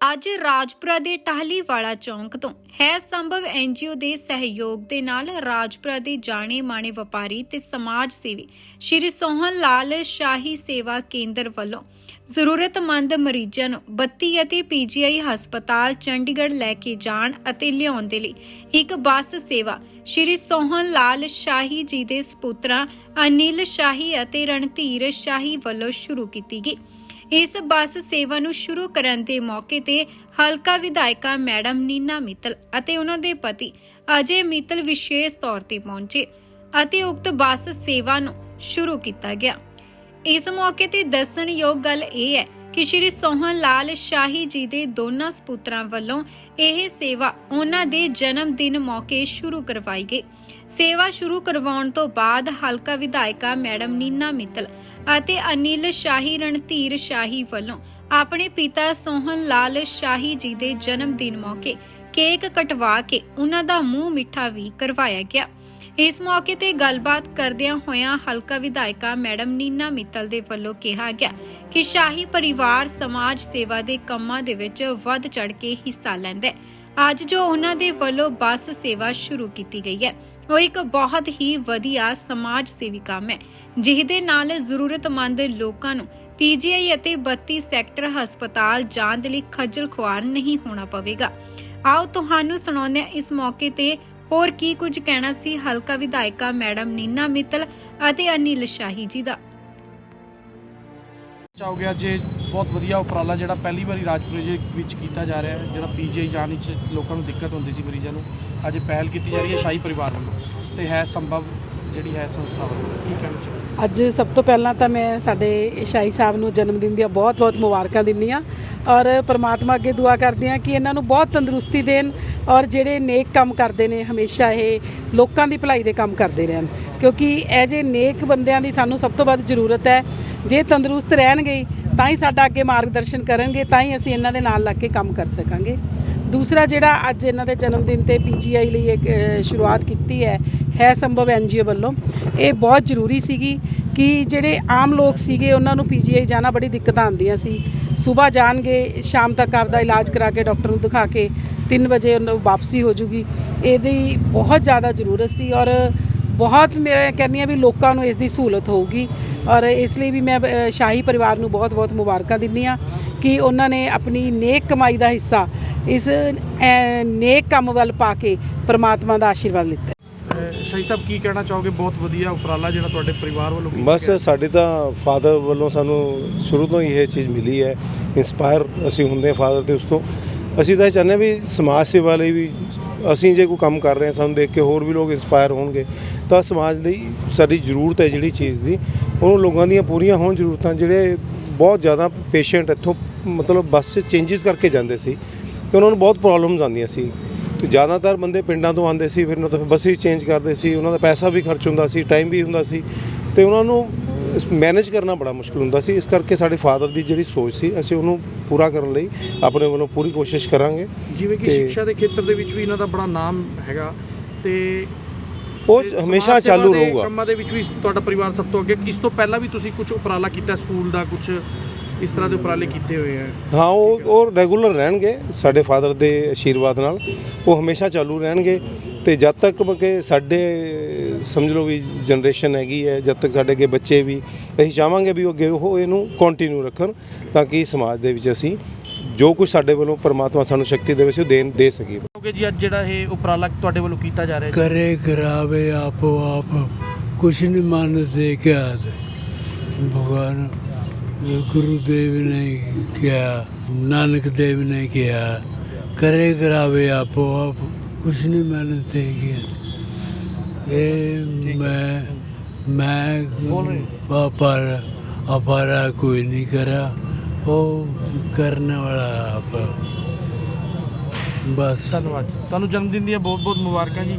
ਅੱਜ ਰਾਜਪੁਰਾ ਦੇ ਟਾਹਲੀਵਾਲਾ ਚੌਂਕ ਤੋਂ ਹੈ ਸੰਭਵ ਐਨਜੀਓ ਦੇ ਸਹਿਯੋਗ ਦੇ ਨਾਲ ਰਾਜਪੁਰਾ ਦੇ ਜਾਣੇ ਮਾਣੇ ਵਪਾਰੀ ਤੇ ਸਮਾਜ ਸੇਵੀ ਸ਼੍ਰੀ ਸੋਹਨ ਲਾਲ ਸ਼ਾਹੀ ਸੇਵਾ ਕੇਂਦਰ ਵੱਲੋਂ ਜ਼ਰੂਰਤਮੰਦ ਮਰੀਜ਼ਾਂ ਨੂੰ ਬੱਤੀ ਅਤੇ ਪੀਜੀਆਈ ਹਸਪਤਾਲ ਚੰਡੀਗੜ੍ਹ ਲੈ ਕੇ ਜਾਣ ਅਤੇ ਲਿਆਉਣ ਦੇ ਲਈ ਇੱਕ ਬੱਸ ਸੇਵਾ ਸ਼੍ਰੀ ਸੋਹਨ ਲਾਲ ਸ਼ਾਹੀ ਜੀ ਦੇ ਸਪੁੱਤਰਾਂ ਅਨਿਲ ਸ਼ਾਹੀ ਅਤੇ ਰਣਧੀਰ ਸ਼ਾਹੀ ਵੱਲੋਂ ਸ਼ੁਰੂ ਕੀਤੀ ਗਈ। ਇਸ ਬੱਸ ਸੇਵਾ ਨੂੰ ਸ਼ੁਰੂ ਕਰਨ ਦੇ ਮੌਕੇ ਤੇ ਹਲਕਾ ਵਿਧਾਇਕਾ ਮੈਡਮ ਨੀਨਾ ਮਿੱਤਲ ਅਤੇ ਉਹਨਾਂ ਦੇ ਪਤੀ ਅਜੇ ਮਿੱਤਲ ਵਿਸ਼ੇਸ਼ ਤੌਰ ਤੇ ਪਹੁੰਚੇ ਅਤੇ ਉਕਤ ਬੱਸ ਸੇਵਾ ਨੂੰ ਸ਼ੁਰੂ ਕੀਤਾ ਗਿਆ। ਇਸ ਮੌਕੇ ਤੇ ਦੱਸਣਯੋਗ ਗੱਲ ਇਹ ਹੈ ਕਿ ਸ਼੍ਰੀ ਸੋਹਣ ਲਾਲ ਸ਼ਾਹੀ ਜੀ ਦੇ ਦੋਨਾਂ ਸਪੁੱਤਰਾਂ ਵੱਲੋਂ ਇਹ ਸੇਵਾ ਉਹਨਾਂ ਦੇ ਜਨਮ ਦਿਨ ਮੌਕੇ ਸ਼ੁਰੂ ਕਰਵਾਈ ਗਈ। ਸੇਵਾ ਸ਼ੁਰੂ ਕਰਵਾਉਣ ਤੋਂ ਬਾਅਦ ਹਲਕਾ ਵਿਧਾਇਕਾ ਮੈਡਮ ਨੀਨਾ ਮਿੱਤਲ ਅਤੇ ਅਨਿਲ ਸ਼ਾਹੀ ਰਣਧੀਰ ਸ਼ਾਹੀ ਵੱਲੋਂ ਆਪਣੇ ਪਿਤਾ ਸੋਹਨ ਲਾਲ ਸ਼ਾਹੀ ਜੀ ਦੇ ਜਨਮ ਦਿਨ ਮੌਕੇ ਕੇਕ ਕਟਵਾ ਕੇ ਉਹਨਾਂ ਦਾ ਮੂੰਹ ਮਿੱਠਾ ਵੀ ਕਰਵਾਇਆ ਗਿਆ। ਇਸ ਮੌਕੇ ਤੇ ਗੱਲਬਾਤ ਕਰਦਿਆਂ ਹੋਇਆਂ ਹਲਕਾ ਵਿਧਾਇਕਾ ਮੈਡਮ ਨੀਨਾ ਮਿੱਤਲ ਦੇ ਵੱਲੋਂ ਕਿਹਾ ਗਿਆ ਕਿ ਸ਼ਾਹੀ ਪਰਿਵਾਰ ਸਮਾਜ ਸੇਵਾ ਦੇ ਕੰਮਾਂ ਦੇ ਵਿੱਚ ਵੱਧ ਚੜ ਕੇ ਹਿੱਸਾ ਲੈਂਦਾ ਹੈ। ਅੱਜ ਜੋ ਉਹਨਾਂ ਦੇ ਵੱਲੋਂ ਬੱਸ ਸੇਵਾ ਸ਼ੁਰੂ ਕੀਤੀ ਗਈ ਹੈ, ਉਹ ਇੱਕ ਬਹੁਤ ਹੀ ਵਧੀਆ ਸਮਾਜ ਸੇਵੀ ਕੰਮ ਹੈ, ਜਿਹਦੇ ਨਾਲ ਜ਼ਰੂਰਤਮੰਦ ਲੋਕਾਂ ਨੂੰ ਪੀਜੀਆਈ ਅਤੇ 32 ਸੈਕਟਰ ਹਸਪਤਾਲ ਜਾਣ ਦੇ ਲਈ ਖੱਜਲ ਖੁਆਰ ਨਹੀਂ ਹੋਣਾ ਪਵੇਗਾ। ਆਓ ਤੁਹਾਨੂੰ ਸੁਣਾਉਂਦੇ ਹਾਂ ਇਸ ਮੌਕੇ ਤੇ ਹੋਰ ਕੀ ਕੁਝ ਕਹਿਣਾ ਸੀ ਹਲਕਾ ਵਿਧਾਇਕਾ ਮੈਡਮ ਨੀਨਾ ਮਿੱਤਲ ਅਤੇ ਅਨਿਲ ਸ਼ਾਹੀ ਜੀ ਦਾ। ਚਾਹੋਗੇ ਅੱਜ ਇਹ ਬਹੁਤ ਵਧੀਆ ਉਪਰਾਲਾ ਜਿਹੜਾ ਪਹਿਲੀ ਵਾਰੀ ਰਾਜਪੁਰੇ ਜੇ ਵਿੱਚ ਕੀਤਾ ਜਾ ਰਿਹਾ ਹੈ, ਜਿਹੜਾ ਪੀਜੀਆਈ ਜਾਣ ਵਿੱਚ ਲੋਕਾਂ ਨੂੰ ਦਿੱਕਤ ਹੁੰਦੀ ਸੀ ਮਰੀਜ਼ਾਂ ਨੂੰ। ਅੱਜ ਪਹਿਲ ਕੀਤੀ ਜਾ ਰਹੀ ਹੈ ਸ਼ਾਹੀ ਪਰਿਵਾਰ ਵੱਲੋਂ। ਤੇ ਹੈ ਸੰਭਵ ਜਿਹੜੀ ਹੈ ਸੰਸਥਾ ਵੱਲੋਂ? ਕੀ ਕਹਿਣਾ ਚਾਹੋਗੇ? ਅੱਜ ਸਭ ਤੋਂ ਪਹਿਲਾਂ ਤਾਂ ਮੈਂ ਸਾਡੇ ਸ਼ਾਹੀ ਸਾਹਿਬ ਨੂੰ ਜਨਮ ਦਿਨ ਦੀਆਂ ਬਹੁਤ-ਬਹੁਤ ਮੁਬਾਰਕਾਂ ਦਿੰਨੀ ਆ ਔਰ ਪ੍ਰਮਾਤਮਾ ਅੱਗੇ ਦੁਆ ਕਰਦੇ ਆ ਕਿ ਇਹਨਾਂ ਨੂੰ ਬਹੁਤ ਤੰਦਰੁਸਤੀ ਦੇਣ ਔਰ ਜਿਹੜੇ ਨੇਕ ਕੰਮ ਕਰਦੇ ਨੇ, ਹਮੇਸ਼ਾ ਇਹ ਲੋਕਾਂ ਦੀ ਭਲਾਈ ਦੇ ਕੰਮ ਕਰਦੇ ਰਹਿਣ। ਕਿਉਂਕਿ ਇਹ ਜੇ ਨੇਕ ਬੰਦਿਆਂ ਦੀ ਸਾਨੂੰ ਸਭ ਤੋਂ ਵੱਧ ਜ਼ਰੂਰਤ ਹੈ, ਜੇ ਤੰਦਰੁਸਤ ਰਹਿਣਗੇ ਤਾਂ ਹੀ ਸਾਡਾ ਅੱਗੇ ਮਾਰਗਦਰਸ਼ਨ ਕਰਨਗੇ, ਤਾਂ ਹੀ ਅਸੀਂ ਇਹਨਾਂ ਦੇ ਨਾਲ ਲੱਗ ਕੇ ਕੰਮ ਕਰ ਸਕਾਂਗੇ। ਦੂਸਰਾ ਜਿਹੜਾ ਅੱਜ ਇਹਨਾਂ ਦੇ ਜਨਮ ਦਿਨ ਤੇ ਪੀਜੀਆਈ ਲਈ ਇੱਕ ਸ਼ੁਰੂਆਤ ਕੀਤੀ ਹੈ ਹੈ ਸੰਭਵ ਐਨਜੀਓ ਵੱਲੋਂ। ਇਹ ਬਹੁਤ ਜ਼ਰੂਰੀ ਸੀਗੀ ਕਿ ਜਿਹੜੇ ਆਮ ਲੋਕ ਸੀਗੇ, ਉਹਨਾਂ ਨੂੰ ਪੀਜੀਆਈ ਜਾਣਾ ਬੜੀ ਦਿੱਕਤਾਂ ਆਉਂਦੀਆਂ ਸੀ। ਸਵੇਰ ਜਾਣਗੇ, ਸ਼ਾਮ ਤੱਕ ਆਪਦਾ ਇਲਾਜ ਕਰਾ ਕੇ ਡਾਕਟਰ ਨੂੰ ਦਿਖਾ ਕੇ 3 ਵਜੇ ਉਹਨਾਂ ਵਾਪਸੀ ਹੋ ਜੂਗੀ। ਇਹਦੀ ਬਹੁਤ ਜ਼ਿਆਦਾ ਜ਼ਰੂਰਤ ਸੀ ਔਰ ਬਹੁਤ ਮੈਂ ਕਹਿੰਦੀ ਹਾਂ ਵੀ ਲੋਕਾਂ ਨੂੰ ਇਸ ਦੀ ਸਹੂਲਤ ਹੋਊਗੀ। ਔਰ ਇਸ ਲਈ ਵੀ ਮੈਂ ਸ਼ਾਹੀ ਪਰਿਵਾਰ ਨੂੰ ਬਹੁਤ-ਬਹੁਤ ਮੁਬਾਰਕਾਂ ਦਿੰਦੀ ਆ ਕਿ ਉਹਨਾਂ ਨੇ ਆਪਣੀ ਨੇਕ ਕਮਾਈ ਦਾ ਹਿੱਸਾ ਇਸ ਨੇਕ ਕੰਮ ਵੱਲ ਪਾ ਕੇ ਪ੍ਰਮਾਤਮਾ ਦਾ ਆਸ਼ੀਰਵਾਦ ਲਿੱਤਾ। ਸ਼ਾਹੀ ਸਾਹਿਬ ਕੀ ਕਹਿਣਾ ਚਾਹੋਗੇ? ਬਹੁਤ ਵਧੀਆ ਉਪਰਾਲਾ ਜਿਹੜਾ ਤੁਹਾਡੇ ਪਰਿਵਾਰ ਵੱਲੋਂ ਕੀਤਾ ਬਸ। ਸਾਡੇ ਤਾਂ ਫਾਦਰ ਵੱਲੋਂ ਸਾਨੂੰ ਸ਼ੁਰੂ ਤੋਂ ਹੀ ਇਹ ਚੀਜ਼ ਮਿਲੀ ਹੈ। ਇਨਸਪਾਇਰ ਅਸੀਂ ਹੁੰਦੇ ਫਾਦਰ ਤੇ ਉਸ ਤੋਂ। ਅਸੀਂ ਤਾਂ ਇਹ ਚਾਹੁੰਦੇ ਵੀ ਸਮਾਜ ਸੇਵਾ ਲਈ ਵੀ ਅਸੀਂ ਜੇ ਕੋਈ ਕੰਮ ਕਰ ਰਹੇ ਹਾਂ ਸਾਨੂੰ ਦੇਖ ਕੇ ਹੋਰ ਵੀ ਲੋਕ ਇਨਸਪਾਇਰ ਹੋਣਗੇ ਤਾਂ ਸਮਾਜ ਲਈ ਸਾਡੀ ਜ਼ਰੂਰਤ ਹੈ ਜਿਹੜੀ ਚੀਜ਼ ਦੀ। ਉਹਨੂੰ ਲੋਕਾਂ ਦੀਆਂ ਪੂਰੀਆਂ ਹੋਣ ਜ਼ਰੂਰਤਾਂ ਜਿਹੜੇ ਬਹੁਤ ਜ਼ਿਆਦਾ ਪੇਸ਼ੈਂਟ ਇੱਥੋਂ ਮਤਲਬ ਬੱਸ ਚੇਂਜਸ ਕਰਕੇ ਜਾਂਦੇ ਸੀ ਤੇ ਉਹਨਾਂ ਨੂੰ ਬਹੁਤ ਪ੍ਰੋਬਲਮਸ ਆਉਂਦੀਆਂ ਸੀ। ਤੇ ਜ਼ਿਆਦਾਤਰ ਬੰਦੇ ਪਿੰਡਾਂ ਤੋਂ ਆਉਂਦੇ ਸੀ ਫਿਰ ਉਹਨਾਂ ਤੋਂ ਬੱਸ ਹੀ ਚੇਂਜ ਕਰਦੇ ਸੀ ਉਹਨਾਂ ਦਾ ਪੈਸਾ ਵੀ ਖਰਚ ਹੁੰਦਾ ਸੀ ਟਾਈਮ ਵੀ ਹੁੰਦਾ ਸੀ ਤੇ ਉਹਨਾਂ ਨੂੰ ਮੈਨੇਜ ਕਰਨਾ ਬੜਾ ਮੁਸ਼ਕਲ ਹੁੰਦਾ ਸੀ। ਇਸ ਕਰਕੇ ਸਾਡੇ ਫਾਦਰ ਦੀ ਜਿਹੜੀ ਸੋਚ ਸੀ ਅਸੀਂ ਉਹਨੂੰ ਪੂਰਾ ਕਰਨ ਲਈ ਆਪਣੇ ਵੱਲੋਂ ਪੂਰੀ ਕੋਸ਼ਿਸ਼ ਕਰਾਂਗੇ। ਜਿਵੇਂ ਕਿ ਤੇ- ਸਿੱਖਿਆ ਦੇ ਖੇਤਰ ਦੇ ਵਿੱਚ ਵੀ ਇਹਨਾਂ ਦਾ ਬੜਾ ਨਾਮ ਹੈਗਾ ਤੇ ਉਹ ਤੇ ਹਮੇਸ਼ਾ ਸਮਾਜ ਸੇਵਾ ਚਾਲੂ ਦੇ ਰਹੂਗਾ। ਕੰਮਾਂ ਦੇ ਵਿੱਚ ਵੀ ਤੁਹਾਡਾ ਪਰਿਵਾਰ ਸਭ ਤੋਂ ਅੱਗੇ ਇਸ ਤੋਂ ਪਹਿਲਾਂ ਵੀ ਤੁਸੀਂ ਕੁਝ ਉਪਰਾਲਾ ਕੀਤਾ ਸਕੂਲ ਦਾ ਕੁਝ ਇਸ ਤਰ੍ਹਾਂ ਦੇ ਉਪਰਾਲੇ ਕੀਤੇ ਹੋਏ ਆ? ਹਾਂ ਉਹ ਉਹ ਰੈਗੂਲਰ ਰਹਿਣਗੇ ਸਾਡੇ ਫਾਦਰ ਦੇ ਅਸ਼ੀਰਵਾਦ ਨਾਲ। ਉਹ ਹਮੇਸ਼ਾ ਚਾਲੂ ਰਹਿਣਗੇ ਤੇ ਜਦ ਤੱਕ ਕਿ ਸਾਡੇ ਸਮਝ ਲਓ ਵੀ ਜਨਰੇਸ਼ਨ ਹੈਗੀ ਹੈ ਜਦ ਤੱਕ ਸਾਡੇ ਅੱਗੇ ਬੱਚੇ ਵੀ ਅਸੀਂ ਚਾਹਾਂਗੇ ਵੀ ਉਹ ਅੱਗੇ ਉਹ ਇਹਨੂੰ ਕੰਟੀਨਿਊ ਰੱਖਣ ਤਾਂ ਕਿ ਸਮਾਜ ਦੇ ਵਿੱਚ ਅਸੀਂ ਜੋ ਕੁਝ ਸਾਡੇ ਵੱਲੋਂ ਪਰਮਾਤਮਾ ਸਾਨੂੰ ਸ਼ਕਤੀ ਦੇਵੇ ਸੀ ਉਹ ਦੇਣ ਦੇ ਸਕੀਏ। ਕਿਉਂਕਿ ਜੀ ਅੱਜ ਜਿਹੜਾ ਇਹ ਉਪਰਾਲਾ ਤੁਹਾਡੇ ਵੱਲੋਂ ਕੀਤਾ ਜਾ ਰਿਹਾ ਕਰੇ ਕਰਾਵੇ ਆਪੋ ਆਪ ਕੁਛ ਨਹੀਂ ਮੰਨਦੇ ਕਿ ਆਜ ਭਗਵਾਨ ਗੁਰੂ ਦੇਵ ਨੇ ਕਿਹਾ, ਨਾਨਕ ਦੇਵ ਨੇ ਕਿਹਾ, ਕਰੇ ਕਰਾਵੇ ਆਪੋ ਆਪ, ਕੁਛ ਨਹੀਂ ਮੈਨੂੰ ਤੇ ਗਿਆ। ਇਹ ਮੈਂ ਮੈਂ ਪਰ ਅਪਾਰਾ ਕੋਈ ਨਹੀਂ ਕਰਾ ਉਹ ਕਰਨ ਵਾਲਾ ਆਪ। ਬਸ। ਧੰਨਵਾਦ ਤੁਹਾਨੂੰ ਜਨਮ ਦਿਨ ਦੀਆਂ ਬਹੁਤ ਬਹੁਤ ਮੁਬਾਰਕਾਂ ਜੀ।